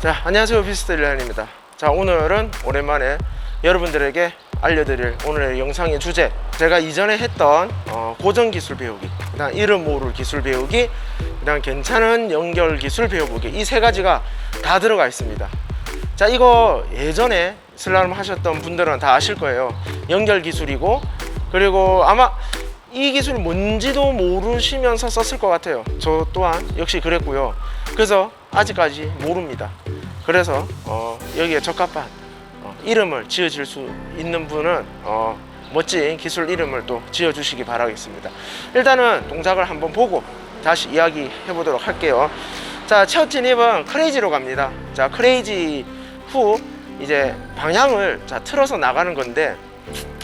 자, 안녕하세요. 비스트 일란입니다. 자, 오늘은 오랜만에 여러분들에게 알려드릴 오늘의 영상의 주제. 제가 이전에 했던 어, 고정 기술 배우기, 그다음 이름 모를 기술 배우기, 그다음 괜찮은 연결 기술 배워보기 이 세 가지가 다 들어가 있습니다. 자, 이거 예전에 슬라름 하셨던 분들은 다 아실 거예요. 연결 기술이고 그리고 아마 이 기술이 뭔지도 모르시면서 썼을 것 같아요. 저 또한 역시 그랬고요. 그래서 아직까지 모릅니다. 그래서 어, 여기에 적합한 어, 이름을 지어줄 수 있는 분은 어, 멋진 기술 이름을 또 지어주시기 바라겠습니다. 일단은 동작을 한번 보고 다시 이야기 해 보도록 할게요. 자, 첫 진입은 크레이지로 갑니다. 자, 크레이지 후 이제 방향을 자 틀어서 나가는 건데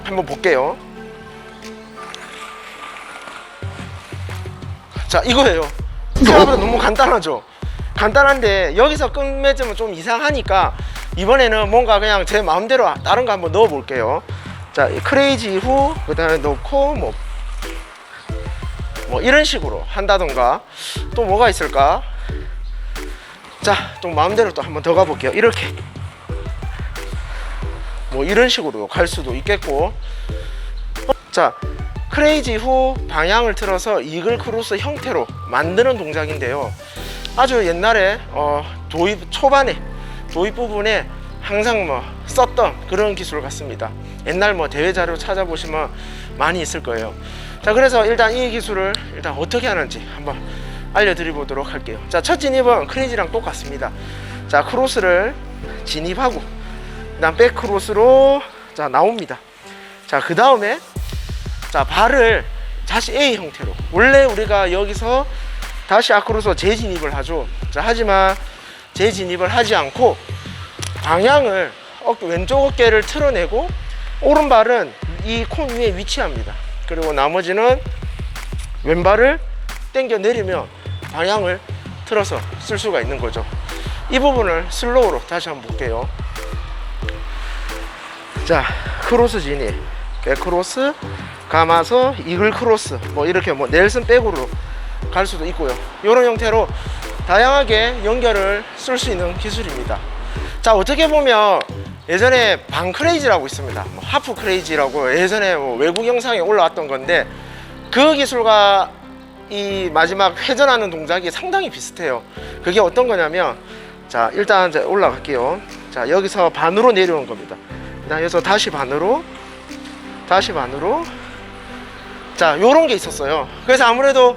한번 볼게요. 자, 이거예요. 생각보다 너무 간단하죠. 간단한데 여기서 끝맺으면 좀 이상하니까 이번에는 뭔가 그냥 제 마음대로 다른 거 한번 넣어 볼게요. 자, 이 크레이지 후 그 다음에 넣고 뭐, 뭐 이런 식으로 한다던가 또 뭐가 있을까? 자, 또 마음대로 또 한번 더 가볼게요. 이렇게 뭐 이런 식으로 갈 수도 있겠고. 자, 크레이지 후 방향을 틀어서 이글 크로스 형태로 만드는 동작인데요. 아주 옛날에 어, 도입 초반에 도입 부분에 항상 뭐 썼던 그런 기술 같습니다. 옛날 뭐 대회 자료 찾아보시면 많이 있을 거예요. 자, 그래서 일단 이 기술을 일단 어떻게 하는지 한번 알려드리도록 할게요. 자, 첫 진입은 크레이지랑 똑같습니다. 자, 크로스를 진입하고 그다음 백 크로스로 자 나옵니다. 자, 그 다음에 자 발을 다시 A 형태로 원래 우리가 여기서 다시 앞으로서 재진입을 하죠. 자 하지만 재진입을 하지 않고 방향을 어깨, 왼쪽 어깨를 틀어내고 오른발은 이콘 위에 위치합니다. 그리고 나머지는 왼발을 당겨 내리면 방향을 틀어서 쓸 수가 있는 거죠. 이 부분을 슬로우로 다시 한번 볼게요. 자 크로스 진입. 백크로스 감아서 이글 크로스. 뭐 이렇게 뭐 넬슨 백으로 갈 수도 있고요. 이런 형태로 다양하게 연결을 쓸 수 있는 기술입니다. 자 어떻게 보면 예전에 방 크레이지라고 있습니다. 뭐 하프 크레이지라고 예전에 뭐 외국 영상에 올라왔던 건데 그 기술과 이 마지막 회전하는 동작이 상당히 비슷해요. 그게 어떤 거냐면 자 일단 올라갈게요. 자 여기서 반으로 내려온 겁니다. 여기서 다시 반으로 다시 반으로. 자 요런 게 있었어요. 그래서 아무래도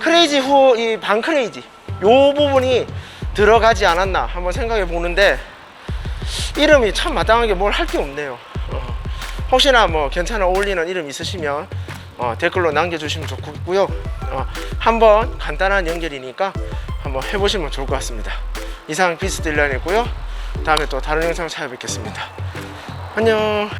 크레이지 후 이 반 크레이지. 요 부분이 들어가지 않았나 한번 생각해 보는데 이름이 참 마땅하게 뭘 할 게 없네요. 어, 혹시나 뭐 괜찮아 어울리는 이름 있으시면 어, 댓글로 남겨주시면 좋고요. 어, 한번 간단한 연결이니까 한번 해보시면 좋을 것 같습니다. 이상 비스딜런이고요. 다음에 또 다른 영상 찾아뵙겠습니다. 안녕